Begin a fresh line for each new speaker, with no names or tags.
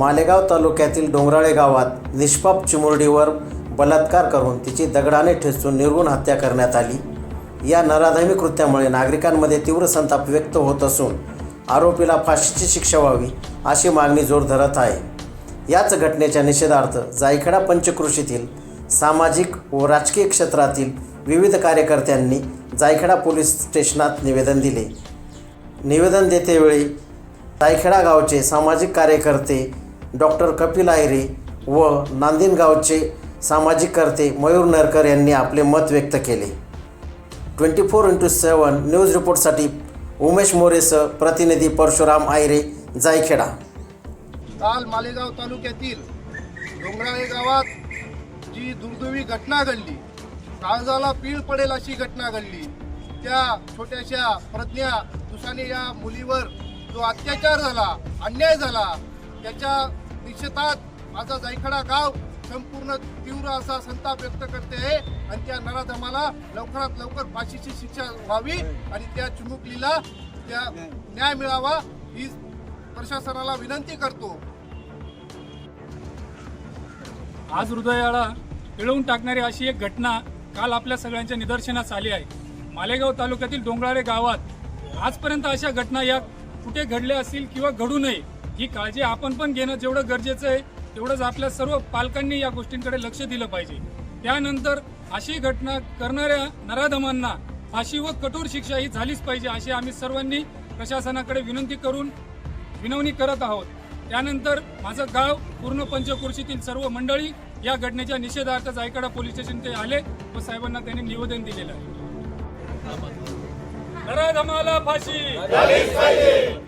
मालेगाव तालुक्यातील डोंगराळे गावात निष्पाप चिमुरडीवर बलात्कार करून तिची दगडाने ठेचून निर्गुण हत्या करण्यात आली. या नराधमी कृत्यामुळे नागरिकांमध्ये तीव्र संताप व्यक्त होत असून आरोपीला फाशीची शिक्षा व्हावी अशी मागणी जोर धरत आहे. याच घटनेच्या निषेधार्थ जायखेडा पंचकृषीतील सामाजिक व राजकीय क्षेत्रातील विविध कार्यकर्त्यांनी जायखेडा पोलीस स्टेशनात निवेदन दिले. निवेदन देतेवेळी जायखेडा गावचे सामाजिक कार्यकर्ते डॉक्टर कपिल आहिरे व नांदिनगावचे सामाजिक कर्ते मयूर नरकर यांनी आपले मत व्यक्त केले. Twenty four into seven news रिपोर्टसाठी Umesh मोरेसह प्रतिनिधी परशुराम आहिरे जायखेडा.
काल मालेगाव तालुक्यातील डोंगराळे गावात जी दुर्दैवी घटना घडली काळजाला पीळ पडेल अशी घटना घडली त्या छोट्याशा प्रज्ञा दुसाने या मुलीवर जो अत्याचार झाला अन्याय झाला त्याच्या निषेधात माझा जायखडा गाव संपूर्ण तीव्र असा संताप व्यक्त करते आहे आणि त्या नराधमाला लवकरात लवकर फाशीची शिक्षा व्हावी आणि त्या चिमुकलीला त्या न्याय मिळावा ही प्रशासनाला विनंती करतो.
आज हृदयाला पिळवून टाकणारी अशी एक घटना काल आपल्या सगळ्यांच्या निदर्शनास आली आहे. मालेगाव तालुक्यातील डोंगराळे गावात आजपर्यंत अशा घटना या कुठे घडल्या असतील किंवा घडू नये ही काळजी आपण पण घेणं जेवढं गरजेचं आहे तेवढंच आपल्या सर्व पालकांनी या गोष्टींकडे लक्ष दिलं पाहिजे. त्यानंतर अशी घटना करणाऱ्या नराधमांना फाशी व कठोर शिक्षा ही झालीच पाहिजे अशी आम्ही सर्वांनी प्रशासनाकडे विनंती करून विनवणी करत आहोत. त्यानंतर माझं गाव पूर्ण पंचकुर्शीतील सर्व मंडळी या घटनेच्या निषेधार्थ जायकडा पोलीस स्टेशन ते आले व साहेबांना त्यांनी निवेदन दिलेलं आहे. नराधमाला फाशी! नराधमाला फाशी